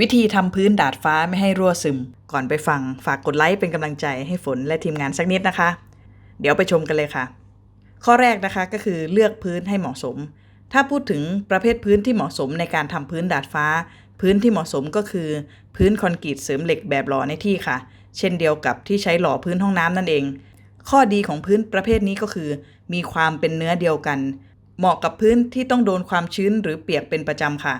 วิธีทำพื้นดาดฟ้าไม่ให้รั่วซึม ก่อนไปฟัง ฝากกดไลค์เป็นกำลังใจให้ฝนและทีมงานสักนิดนะคะ เดี๋ยวไปชมกันเลยค่ะ ข้อแรกนะคะก็คือเลือกพื้นให้เหมาะสม ถ้าพูดถึงประเภทพื้นที่เหมาะสมในการทำพื้นดาดฟ้า พื้นที่เหมาะสมก็คือ พื้นคอนกรีตเสริมเหล็กแบบหล่อในที่ค่ะ เช่นเดียวกับที่ใช้หล่อพื้นห้องน้ำนั่นเอง ข้อดีของพื้นประเภทนี้ก็คือ มีความเป็นเนื้อเดียวกัน เหมาะกับพื้นที่ต้องโดนความชื้นหรือเปียกเป็นประจำค่ะ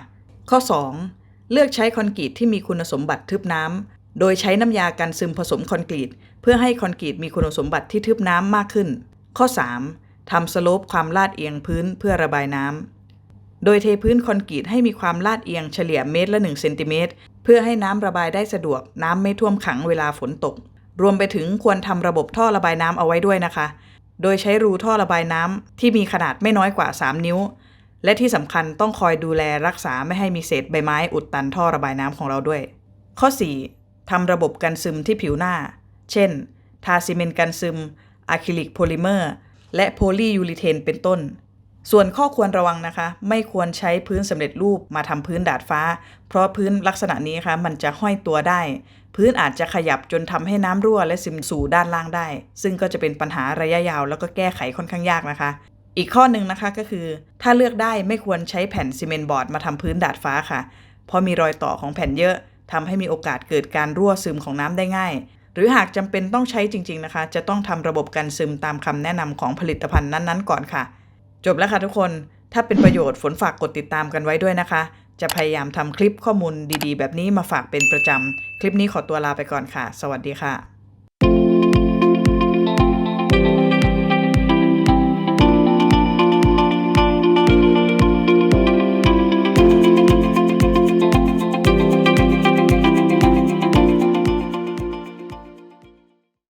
ข้อ 2 เลือกใช้คอนกรีตที่มีคุณสมบัติทึบน้ำ โดยใช้น้ำยากันซึมผสมคอนกรีต เพื่อให้คอนกรีตมีคุณสมบัติที่ทึบน้ำมากขึ้น ข้อ 3. ทำสโลปความลาดเอียงพื้นเพื่อระบายน้ำ โดยเทพื้นคอนกรีตให้มีความลาดเอียงเฉลี่ยเมตรละ1เซนติเมตรเพื่อให้น้ำระบายได้สะดวก น้ำไม่ท่วมขังเวลาฝนตก รวมไปถึงควรทำระบบท่อระบายน้ำเอาไว้ด้วยนะคะ โดยใช้รูท่อระบายน้ำที่มีขนาดไม่น้อยกว่า 3 นิ้ว และที่สำคัญต้องคอยดูแลรักษาไม่ให้มีเศษใบไม้อุดตันท่อระบายน้ำของเราด้วย ข้อ 4. ทำระบบกันซึมที่ผิวหน้า เช่น ทาซีเมนต์กันซึมอะคริลิกโพลิเมอร์และโพลียูริเทนเป็นต้น ส่วนข้อควรระวังนะคะ ไม่ควรใช้พื้นสำเร็จรูปมาทำพื้นดาดฟ้า เพราะพื้นลักษณะนี้นะคะมันจะห้อยตัวได้ พื้นอาจจะขยับจนทำให้น้ำรั่วและซึมสู่ด้านล่างได้ ซึ่งก็จะเป็นปัญหาระยะยาวแล้วก็แก้ไขค่อนข้างยากนะคะ อีกข้อหนึ่งนะคะก็คือ ถ้าเลือกได้ไม่ควรใช้แผ่นซีเมนต์บอร์ดมาทำพื้นดาดฟ้าค่ะ เพราะมีรอยต่อของแผ่นเยอะทำให้มีโอกาสเกิดการรั่วซึมของน้ำได้ง่าย หรือหากจำเป็นต้องใช้จริง ๆนะคะ จะต้องทำระบบกันซึมตามคำแนะนำของผลิตภัณฑ์นั้นๆ ก่อนค่ะ จบแล้วค่ะทุกคน ถ้าเป็นประโยชน์ฝนฝากกดติดตามกันไว้ด้วยนะคะ จะพยายามทำคลิปข้อมูลดีๆ แบบนี้มาฝากเป็นประจำคลิปนี้ขอตัวลาไปก่อนค่ะ สวัสดีค่ะ